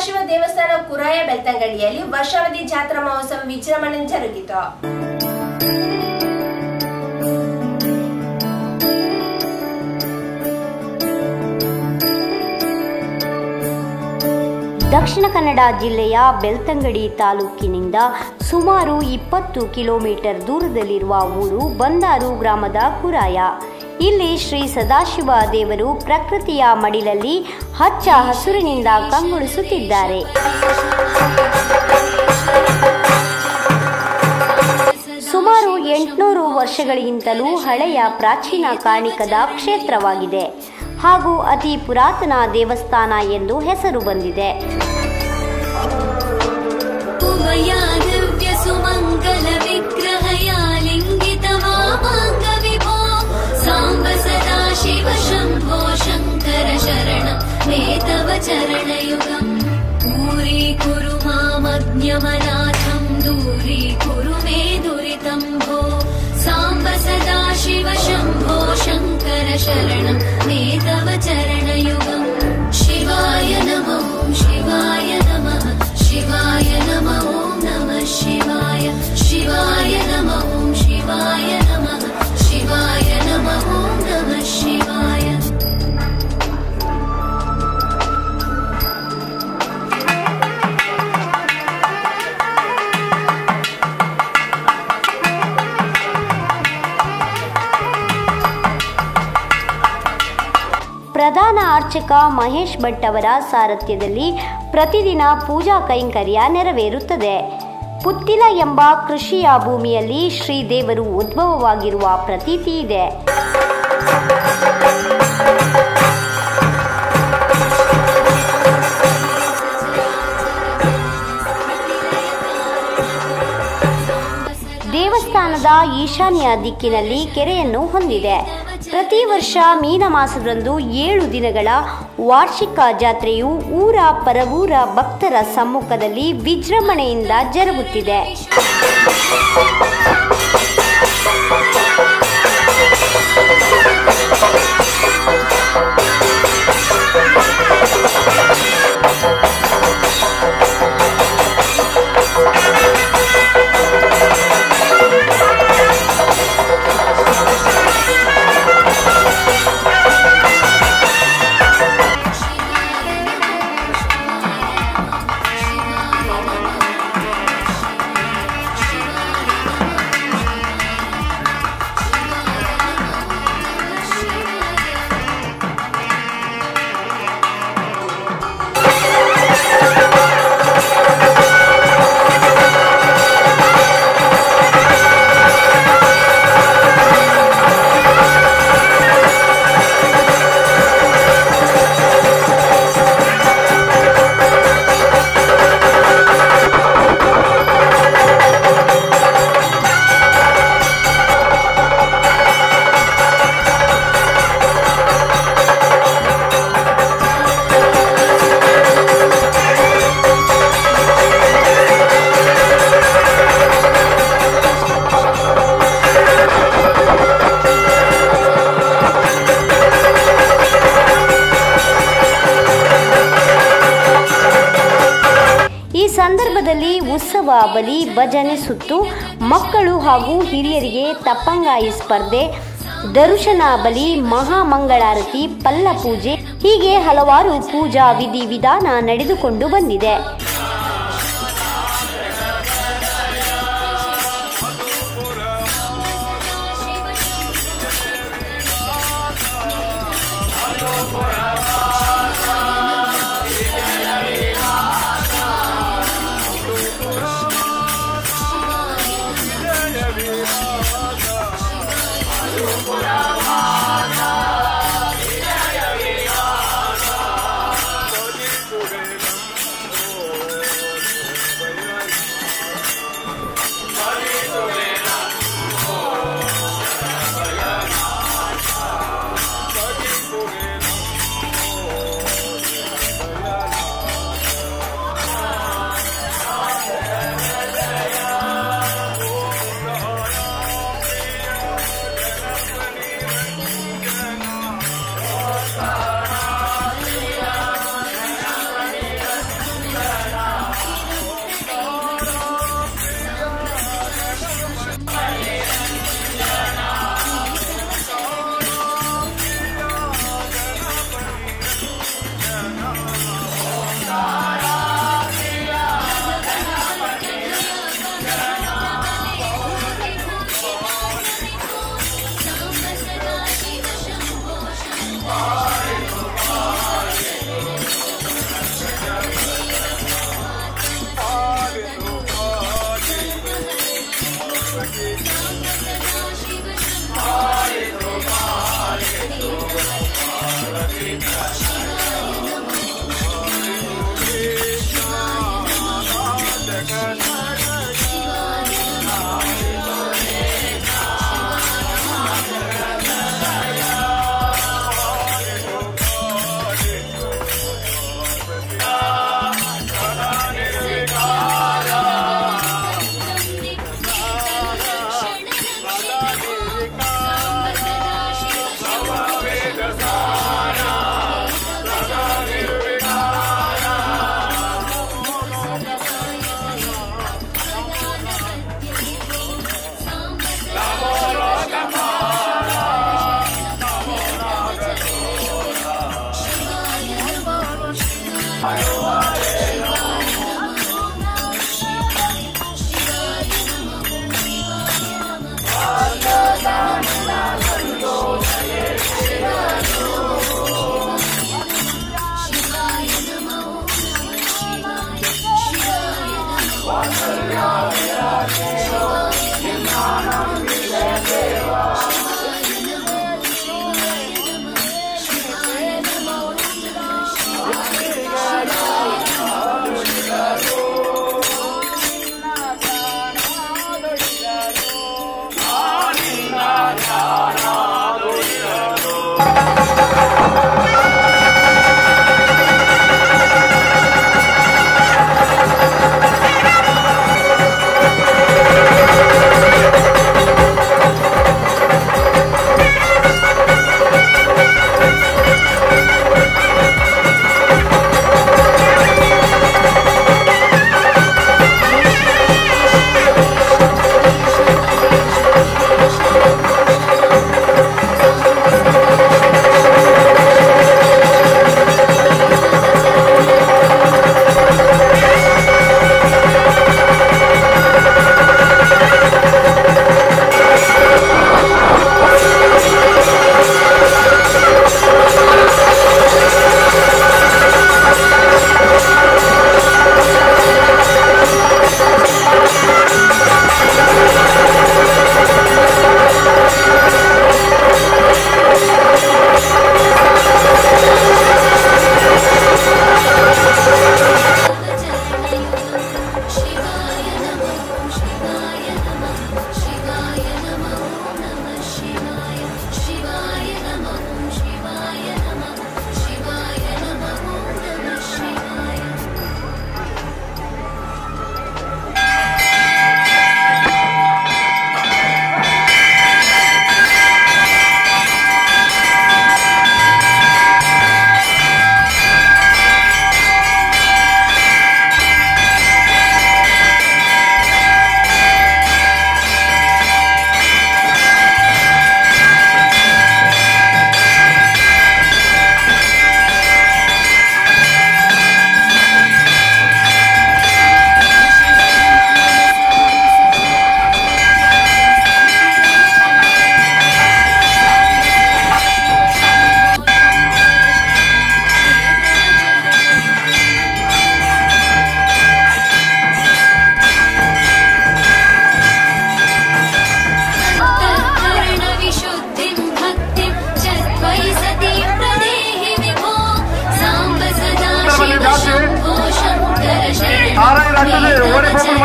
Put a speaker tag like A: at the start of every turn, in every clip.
A: ಸದಾಶಿವ ದೇವಸ್ಥಾನ ಕುರಾಯ ಬೆಳ್ತಂಗಡಿಯಲ್ಲಿ ವರ್ಷಾವಧಿ ಜಾತ್ರಾ ಮಹೋತ್ಸವ ವಿಜೃಂಭಣೆ ಜರುಗಿತು.
B: ದಕ್ಷಿಣ ಕನ್ನಡ ಜಿಲ್ಲೆಯ ಬೆಳ್ತಂಗಡಿ ತಾಲೂಕಿನಿಂದ ಸುಮಾರು ಇಪ್ಪತ್ತು ಕಿಲೋಮೀಟರ್ ದೂರದಲ್ಲಿರುವ ಊರು ಬಂದಾರು ಗ್ರಾಮದ ಕುರಾಯ. ಇಲ್ಲಿ ಶ್ರೀ ಸದಾಶಿವ ದೇವರು ಪ್ರಕೃತಿಯ ಮಡಿಲಲ್ಲಿ ಹಚ್ಚ ಹಸುರಿನಿಂದ ಕಂಗೊಳಿಸುತ್ತಿದ್ದಾರೆ. ಸುಮಾರು ಎಂಟುನೂರು ವರ್ಷಗಳಿಗಿಂತಲೂ ಹಳೆಯ ಪ್ರಾಚೀನ ಕಾಣಿಕದ ಕ್ಷೇತ್ರವಾಗಿದೆ ಹಾಗೂ ಅತಿ ಪುರಾತನ ದೇವಸ್ಥಾನ ಎಂದು ಹೆಸರು ಬಂದಿದೆ.
C: शिव शम्भो शङ्कर शरणं मे तव चरणयुगम् दूरीकुरु मामज्ञमनाथं दूरीकुरु मे दुरितं भो साम्ब सदा शिव शम्भो शङ्कर शरणं मे तव चरणयुगम् शिवाय नमो शिवाय नमः शिवाय नमः नमः शिवाय। शिवाय नमः शिवाय नमः शिवाय
B: ಪ್ರಧಾನ ಅರ್ಚಕ ಮಹೇಶ್ ಭಟ್ ಅವರ ಸಾರಥ್ಯದಲ್ಲಿ ಪ್ರತಿದಿನ ಪೂಜಾ ಕೈಂಕರ್ಯ ನೆರವೇರುತ್ತದೆ. ಪುತ್ತಿಲ ಎಂಬ ಕೃಷಿಯ ಭೂಮಿಯಲ್ಲಿ ಶ್ರೀದೇವರು ಉದ್ಭವವಾಗಿರುವ ಪ್ರತೀತಿ ಇದೆ. ದೇವಸ್ಥಾನದ ಈಶಾನ್ಯ ದಿಕ್ಕಿನಲ್ಲಿ ಕೆರೆಯನ್ನು ಹೊಂದಿದೆ. ವರ್ಷ ಮೀನ ಮಾಸದಂದು ಏಳು ದಿನಗಳ ವಾರ್ಷಿಕ ಜಾತ್ರೆಯು ಊರ ಪರವೂರ ಭಕ್ತರ ಸಮ್ಮುಖದಲ್ಲಿ ವಿಜೃಂಭಣೆಯಿಂದ ಜರುಗುತ್ತಿದೆ. ಬಲಿ ಭಜನೆ ಸುತ್ತು ಮಕ್ಕಳು ಹಾಗೂ ಹಿರಿಯರಿಗೆ ತಪ್ಪಂಗಾಯಿ ಸ್ಪರ್ಧೆ, ದರುಶನ ಬಲಿ, ಮಹಾಮಂಗಳಾರತಿ, ಪಲ್ಲ ಪೂಜೆ ಹೀಗೆ ಹಲವಾರು ಪೂಜಾ ವಿಧಿ ವಿಧಾನ ನಡೆದುಕೊಂಡು ಬಂದಿದೆ.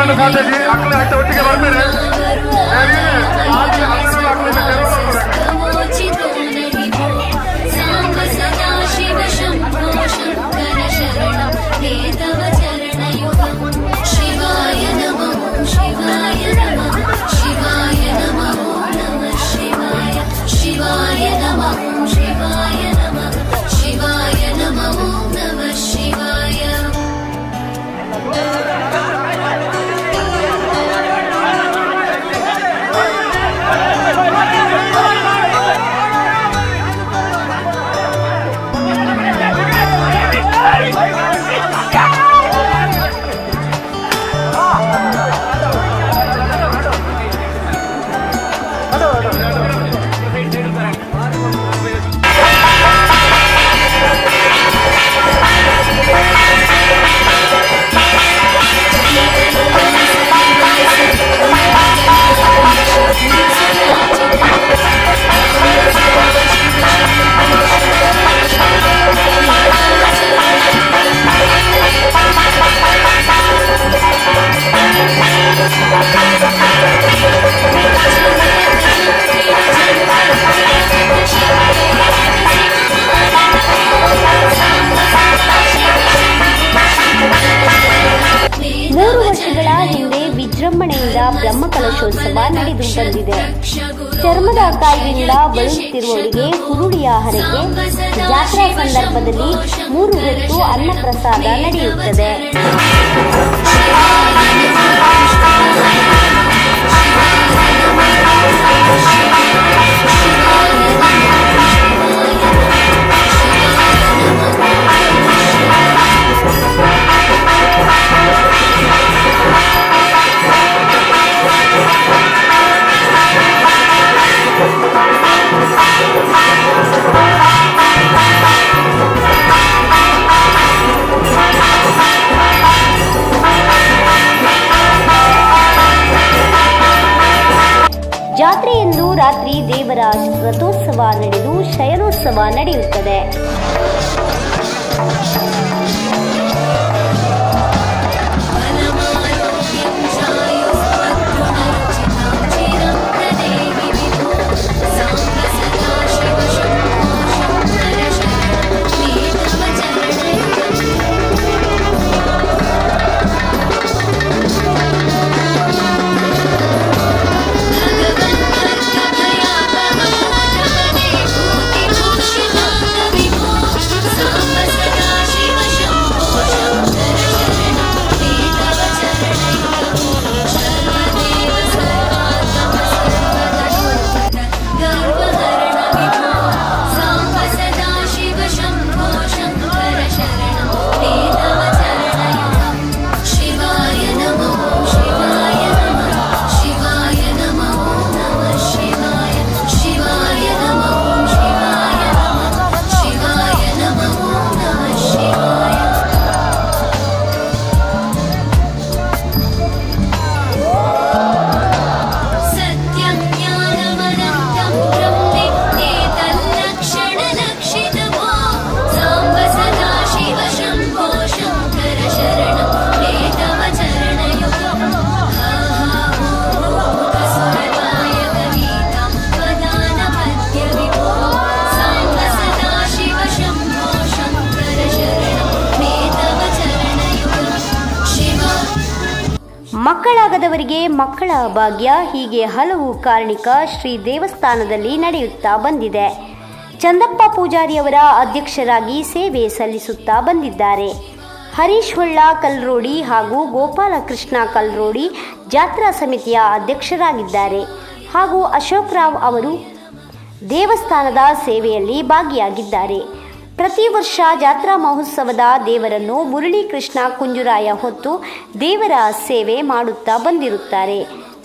D: ಮಾತಾಡಿ ಅಕ್ಕನ ಆಯ್ತು ಒಟ್ಟಿಗೆ ಬರ್ಬೇಡಿ
C: ಕಾಯಿಲೆಯಿಂದ ಬಳಲುತ್ತಿರುವವರಿಗೆ ಹುರುಳಿಯ ಹರಕೆ ಜಾತ್ರಾ ಸಂದರ್ಭದಲ್ಲಿ ಮೂರು ಹೊತ್ತು ಅನ್ನಪ್ರಸಾದ ನಡೆಯುತ್ತದೆ. ಜಾತ್ರೆಯಂದು ರಾತ್ರಿ ದೇವರ ರಥೋತ್ಸವ ನಡೆದು ಶಯನೋತ್ಸವ ನಡೆಯುತ್ತದೆ. ಮಕ್ಕಳಾಗದವರಿಗೆ ಮಕ್ಕಳ ಭಾಗ್ಯ ಹೀಗೆ ಹಲವು ಕಾರಣಿಕ ಶ್ರೀ ದೇವಸ್ಥಾನದಲ್ಲಿ ನಡೆಯುತ್ತಾ ಬಂದಿದೆ. ಚಂದಪ್ಪ ಪೂಜಾರಿಯವರ ಅಧ್ಯಕ್ಷರಾಗಿ ಸೇವೆ ಸಲ್ಲಿಸುತ್ತಾ ಬಂದಿದ್ದಾರೆ. ಹರೀಶ್ ಹೊಳ್ಳ ಕಲ್ರೋಡಿ ಹಾಗೂ ಗೋಪಾಲಕೃಷ್ಣ ಕಲ್ರೋಡಿ ಜಾತ್ರಾ ಸಮಿತಿಯ ಅಧ್ಯಕ್ಷರಾಗಿದ್ದಾರೆ. ಹಾಗೂ ಅಶೋಕ್ ರಾವ್ ಅವರು ದೇವಸ್ಥಾನದ ಸೇವೆಯಲ್ಲಿ ಭಾಗಿಯಾಗಿದ್ದಾರೆ. ಪ್ರತಿ ವರ್ಷ ಜಾತ್ರಾ ಮಹೋತ್ಸವದ ದೇವರನ್ನು ಮುರಳೀಕೃಷ್ಣ ಕುಂಜುರಾಯ ಹೊತ್ತು ದೇವರ ಸೇವೆ ಮಾಡುತ್ತಾ ಬಂದಿರುತ್ತಾರೆ.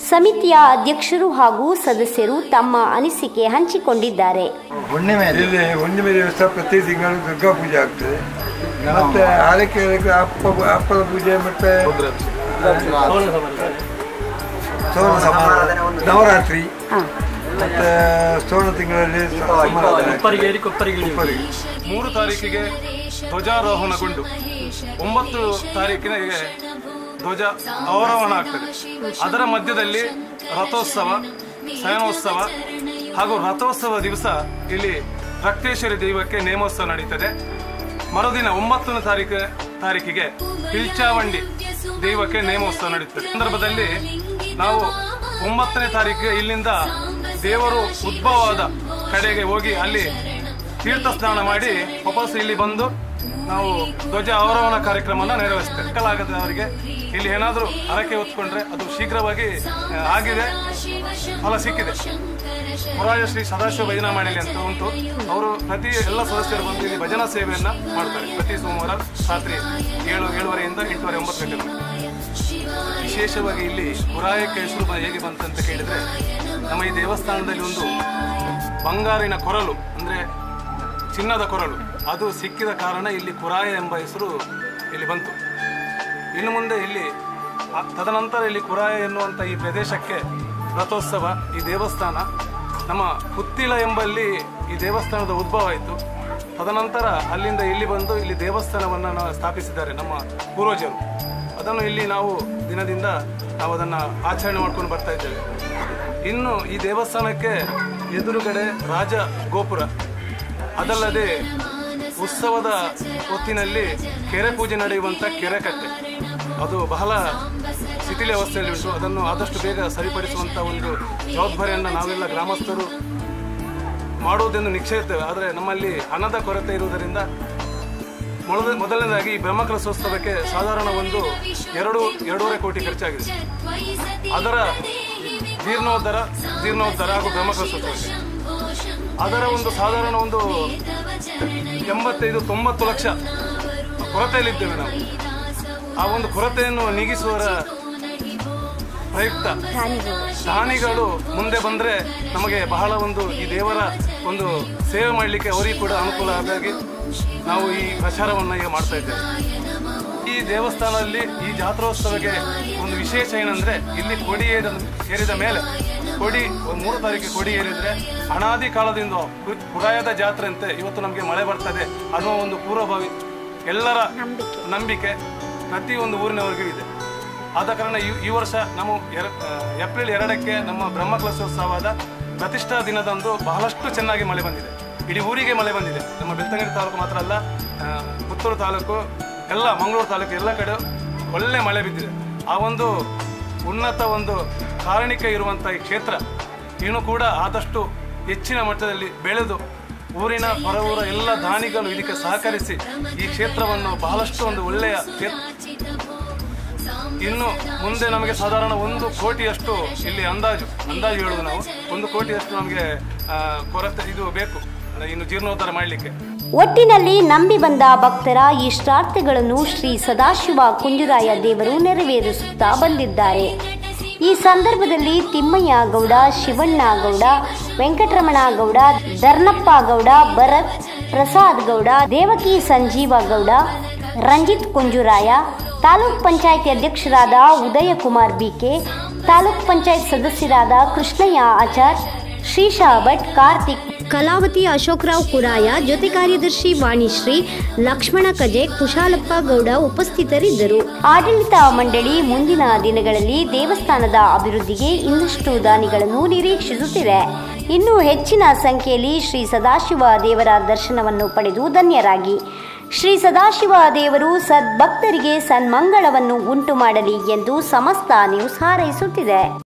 C: ಸಮಿತಿಯ ಅಧ್ಯಕ್ಷರು ಹಾಗೂ ಸದಸ್ಯರು ತಮ್ಮ ಅನಿಸಿಕೆ ಹಂಚಿಕೊಂಡಿದ್ದಾರೆ.
E: ಹುಣ್ಣಿಮೆ
D: ದಿವಸ ಪ್ರತಿ ತಿಂಗಳು ದುರ್ಗಾ ಪೂಜೆ ಆಗ್ತದೆ. ಮತ್ತೆ ಆರಕ್ಕೆ ಅಪ್ಪ ಅಪ್ಪದ ಪೂಜೆ ಮತ್ತೆ ನವರಾತ್ರಿ. ಮತ್ತೆ ಸೋಳ ತಿಂಗಳಲ್ಲಿ.
F: ಮೂರು ತಾರೀಕಿಗೆ ಧ್ವಜಾರೋಹಣಗೊಂಡು. ಒಂಬತ್ತು ತಾರೀಕಿನ ಧ್ವಜ ಅವರೋಹಣ ಆಗ್ತದೆ. ಅದರ ಮಧ್ಯದಲ್ಲಿ ರಥೋತ್ಸವ ಶಯನೋತ್ಸವ ಹಾಗೂ ರಥೋತ್ಸವ ದಿವಸ ಇಲ್ಲಿ ರಕ್ತೇಶ್ವರಿ ದೈವಕ್ಕೆ ನೇಮೋತ್ಸವ ನಡೀತದೆ. ಮರುದಿನ ಒಂಬತ್ತನೇ ತಾರೀಕು ತಾರೀಕಿಗೆ ಪಿಲ್ಚಾವಂಡಿ ದೈವಕ್ಕೆ ನೇಮೋತ್ಸವ ನಡೀತದೆ. ಸಂದರ್ಭದಲ್ಲಿ ನಾವು ಒಂಬತ್ತನೇ ತಾರೀಕಿಗೆ ಇಲ್ಲಿಂದ ದೇವರು ಉದ್ಭವವಾದ ಕಡೆಗೆ ಹೋಗಿ ಅಲ್ಲಿ ತೀರ್ಥ ಸ್ನಾನ ಮಾಡಿ ವಾಪಸ್ ಇಲ್ಲಿ ಬಂದು ನಾವು ಧ್ವಜ ಅವರೋಹಣ ಕಾರ್ಯಕ್ರಮವನ್ನು ನೆರವೇರಿಸ್ತೇವೆ. ಕಲಾಗದವರಿಗೆ ಇಲ್ಲಿ ಏನಾದರೂ ಹರಕೆ ಹೊತ್ಕೊಂಡ್ರೆ ಅದು ಶೀಘ್ರವಾಗಿ ಆಗಿದೆ. ಫಲ ಸಿಕ್ಕಿದೆ. ಮೊರಾಜ ಶ್ರೀ ಸದಾಶಿವ ಭಜನಾ ಮಾಡಲಿ ಅಂತ ಉಂಟು. ಅವರು ಪ್ರತಿ ಎಲ್ಲ ಸದಸ್ಯರು ಬಂದು ಇಲ್ಲಿ ಭಜನಾ ಸೇವೆಯನ್ನು ಮಾಡ್ತಾರೆ. ಪ್ರತಿ ಸೋಮವಾರ ರಾತ್ರಿ ಏಳು, ಏಳುವರೆಯಿಂದ ಎಂಟುವರೆ, ಒಂಬತ್ತು ಗಂಟೆ ವಿಶೇಷವಾಗಿ ಇಲ್ಲಿ ಮುರಾಯಕ್ಕೆ ಹೆಸರು ಹೇಗೆ ಬಂತಂತ ಕೇಳಿದ್ರೆ ನಮ್ಮ ಈ ದೇವಸ್ಥಾನದಲ್ಲಿ ಒಂದು ಬಂಗಾರಿನ ಕೊರಲು ಅಂದರೆ ಚಿನ್ನದ ಕೊರಲು ಅದು ಸಿಕ್ಕಿದ ಕಾರಣ ಇಲ್ಲಿ ಕುರಾಯ ಎಂಬ ಹೆಸರು ಇಲ್ಲಿ ಬಂತು. ಇನ್ನು ಮುಂದೆ ಇಲ್ಲಿ ತದನಂತರ ಇಲ್ಲಿ ಕುರಾಯ ಎನ್ನುವಂಥ ಈ ಪ್ರದೇಶಕ್ಕೆ ರಥೋತ್ಸವ, ಈ ದೇವಸ್ಥಾನ, ನಮ್ಮ ಹುತ್ತಿಲ ಎಂಬಲ್ಲಿ ಈ ದೇವಸ್ಥಾನದ ಉದ್ಭವ ಆಯಿತು. ತದನಂತರ ಅಲ್ಲಿಂದ ಇಲ್ಲಿ ಬಂದು ಇಲ್ಲಿ ದೇವಸ್ಥಾನವನ್ನು ನಾವು ಸ್ಥಾಪಿಸಿದ್ದಾರೆ ನಮ್ಮ ಪೂರ್ವಜರು. ಅದನ್ನು ಇಲ್ಲಿ ನಾವು ದಿನದಿಂದ ನಾವು ಅದನ್ನು ಆಚರಣೆ ಮಾಡ್ಕೊಂಡು ಬರ್ತಾ ಇದ್ದೇವೆ. ಇನ್ನು ಈ ದೇವಸ್ಥಾನಕ್ಕೆ ಎದುರುಗಡೆ ರಾಜ ಗೋಪುರ. ಅದಲ್ಲದೆ ಉತ್ಸವದ ಹೊತ್ತಿನಲ್ಲಿ ಕೆರೆ ಪೂಜೆ ನಡೆಯುವಂಥ ಕೆರೆ ಕಟ್ಟೆ. ಅದು ಬಹಳ ಶಿಥಿಲ ಅವಸ್ಥೆಯಲ್ಲಿ ಉಂಟು ಅದನ್ನು ಆದಷ್ಟು ಬೇಗ ಸರಿಪಡಿಸುವಂಥ ಒಂದು ಜವಾಬ್ದಾರಿಯನ್ನು ನಾವೆಲ್ಲ ಗ್ರಾಮಸ್ಥರು ಮಾಡುವುದೆಂದು ನಿಶ್ಚಯಿಸ್ತೇವೆ. ಆದರೆ ನಮ್ಮಲ್ಲಿ ಹಣದ ಕೊರತೆ ಇರುವುದರಿಂದ ಮೊದಲ, ಮೊದಲನೇದಾಗಿ ಈ ಬ್ರಹ್ಮಕಲಶೋತ್ಸವಕ್ಕೆ ಸಾಧಾರಣ ಒಂದು ಎರಡು, ಎರಡೂವರೆ ಕೋಟಿ ಖರ್ಚಾಗಿದೆ. ಅದರ ಜೀರ್ಣೋದ್ಧಾರ ಜೀರ್ಣೋದ್ಧಾರ ಹಾಗೂ ಬ್ರಹ್ಮಕಲಶೋತ್ಸವಕ್ಕೆ ಅದರ ಒಂದು ಸಾಧಾರಣ ಒಂದು ಎಂಬತ್ತೈದು, ತೊಂಬತ್ತು ಲಕ್ಷ ಕೊರತೆಯಲ್ಲಿದ್ದೇವೆ ನಾವು. ಆ ಒಂದು ಕೊರತೆಯನ್ನು ನೀಗಿಸುವರ ಪ್ರಯುಕ್ತ ದಾನಿಗಳು ಮುಂದೆ ಬಂದರೆ ನಮಗೆ ಬಹಳ ಒಂದು ಈ ದೇವರ ಒಂದು ಸೇವೆ ಮಾಡಲಿಕ್ಕೆ ಅವರಿಗೂ ಕೂಡ ಅನುಕೂಲ. ಆದಾಗಿ ನಾವು ಈ ಪ್ರಚಾರವನ್ನು ಈಗ ಮಾಡ್ತಾ ಇದ್ದೇವೆ. ದೇವಸ್ಥಾನದಲ್ಲಿ ಈ ಜಾತ್ರೋತ್ಸವಕ್ಕೆ ಒಂದು ವಿಶೇಷ ಏನಂದ್ರೆ ಇಲ್ಲಿ ಕೊಡಿ ಏರಿದ ಏರಿದ ಮೇಲೆ ಕೊಡಿ ಒಂದು ಮೂರು ತಾರೀಕಿಗೆ ಕೊಡಿ ಏರಿದರೆ ಅನಾದಿ ಕಾಲದಿಂದ ಪುರಾಯದ ಜಾತ್ರೆಯಂತೆ ಇವತ್ತು ನಮಗೆ ಮಳೆ ಬರ್ತದೆ ಅನ್ನೋ ಒಂದು ಪೂರ್ವಭಾವಿ ಎಲ್ಲರ ನಂಬಿಕೆ. ಪ್ರತಿಯೊಂದು ಊರಿನವರೆಗೂ ಇದೆ. ಆದ ಕಾರಣ ಈ ಈ ವರ್ಷ ನಮ್ಮ ಏಪ್ರಿಲ್ ಎರಡಕ್ಕೆ ನಮ್ಮ ಬ್ರಹ್ಮ ಕಲಶೋತ್ಸವದ ಪ್ರತಿಷ್ಠಾ ದಿನದಂದು ಬಹಳಷ್ಟು ಚೆನ್ನಾಗಿ ಮಳೆ ಬಂದಿದೆ. ಇಡೀ ಊರಿಗೆ ಮಳೆ ಬಂದಿದೆ. ನಮ್ಮ ಬೆಳ್ತಂಗಡಿ ತಾಲೂಕು ಮಾತ್ರ ಅಲ್ಲ ಪುತ್ತೂರು ತಾಲೂಕು ಎಲ್ಲ ಮಂಗಳೂರು ತಾಲೂಕು ಎಲ್ಲ ಕಡೆ ಒಳ್ಳೆ ಮಳೆ ಬಿದ್ದಿದೆ. ಆ ಒಂದು ಉನ್ನತ ಒಂದು ಕಾರಣಿಕ ಇರುವಂಥ ಈ ಕ್ಷೇತ್ರ ಇನ್ನು ಕೂಡ ಆದಷ್ಟು ಹೆಚ್ಚಿನ ಮಟ್ಟದಲ್ಲಿ ಬೆಳೆದು ಊರಿನ ಹೊರ ಊರ ಎಲ್ಲ ದಾನಿಗಳು ಇದಕ್ಕೆ ಸಹಕರಿಸಿ ಈ ಕ್ಷೇತ್ರವನ್ನು ಬಹಳಷ್ಟು ಒಂದು ಒಳ್ಳೆಯ ಇನ್ನು ಮುಂದೆ ನಮಗೆ ಸಾಧಾರಣ ಒಂದು ಕೋಟಿಯಷ್ಟು ಇಲ್ಲಿ ಅಂದಾಜು ಅಂದಾಜು ಹೇಳುವುದು ನಾವು. ಒಂದು ಕೋಟಿಯಷ್ಟು ನಮಗೆ ಕೊರತೆ ಇದು ಬೇಕು. ಇನ್ನು ಜೀರ್ಣೋದ್ಧಾರ ಮಾಡಲಿಕ್ಕೆ.
B: ಒಟ್ಟಿನಲ್ಲಿ ನಂಬಿ ಬಂದ ಭಕ್ತರ ಇಷ್ಟಾರ್ಥಗಳನ್ನು ಶ್ರೀ ಸದಾಶಿವ ಕುಂಜುರಾಯ ದೇವರು ನೆರವೇರಿಸುತ್ತಾ ಬಂದಿದ್ದಾರೆ. ಈ ಸಂದರ್ಭದಲ್ಲಿ ತಿಮ್ಮಯ್ಯ ಗೌಡ, ಶಿವಣ್ಣ ಗೌಡ, ವೆಂಕಟರಮಣ ಗೌಡ ಧರ್ನಪ್ಪ ಗೌಡ, ಭರತ್, ಪ್ರಸಾದ್ ಗೌಡ, ದೇವಕಿ ಸಂಜೀವ ಗೌಡ, ರಂಜಿತ್ ಕುಂಜುರಾಯ, ತಾಲೂಕ್ ಪಂಚಾಯತ್ ಅಧ್ಯಕ್ಷರಾದ ಉದಯ ಕುಮಾರ್ ಬಿಕೆ ತಾಲೂಕ್ ಪಂಚಾಯತ್ ಸದಸ್ಯರಾದ ಕೃಷ್ಣಯ್ಯ ಆಚಾರ್, ಶ್ರೀಶಾ ಭಟ್, ಕಾರ್ತಿಕ್ ಕಲಾವತಿ ಅಶೋಕರಾವ್ ಕುರಾಯ, ಜೊತೆ ಕಾರ್ಯದರ್ಶಿ ವಾಣಿಶ್ರೀ, ಲಕ್ಷ್ಮಣ ಕಜೆ, ಕುಶಾಲಪ್ಪ ಗೌಡ ಉಪಸ್ಥಿತರಿದ್ದರು. ಆಡಳಿತ ಮಂಡಳಿ ಮುಂದಿನ ದಿನಗಳಲ್ಲಿ ದೇವಸ್ಥಾನದ ಅಭಿವೃದ್ಧಿಗೆ ಇನ್ನಷ್ಟು ದಾನಿಗಳನ್ನು ನಿರೀಕ್ಷಿಸುತ್ತಿದೆ. ಇನ್ನು ಹೆಚ್ಚಿನ ಸಂಖ್ಯೆಯಲ್ಲಿ ಶ್ರೀ ಸದಾಶಿವ ದೇವರ ದರ್ಶನವನ್ನು ಪಡೆದು ಧನ್ಯರಾಗಿ. ಶ್ರೀ ಸದಾಶಿವ ದೇವರು ಸದ್ಭಕ್ತರಿಗೆ ಸನ್ಮಂಗಳವನ್ನು ಉಂಟು ಮಾಡಲಿ ಎಂದು ಸಮಸ್ತ ನ್ಯೂಸ್ ಹಾರೈಸುತ್ತಿದೆ.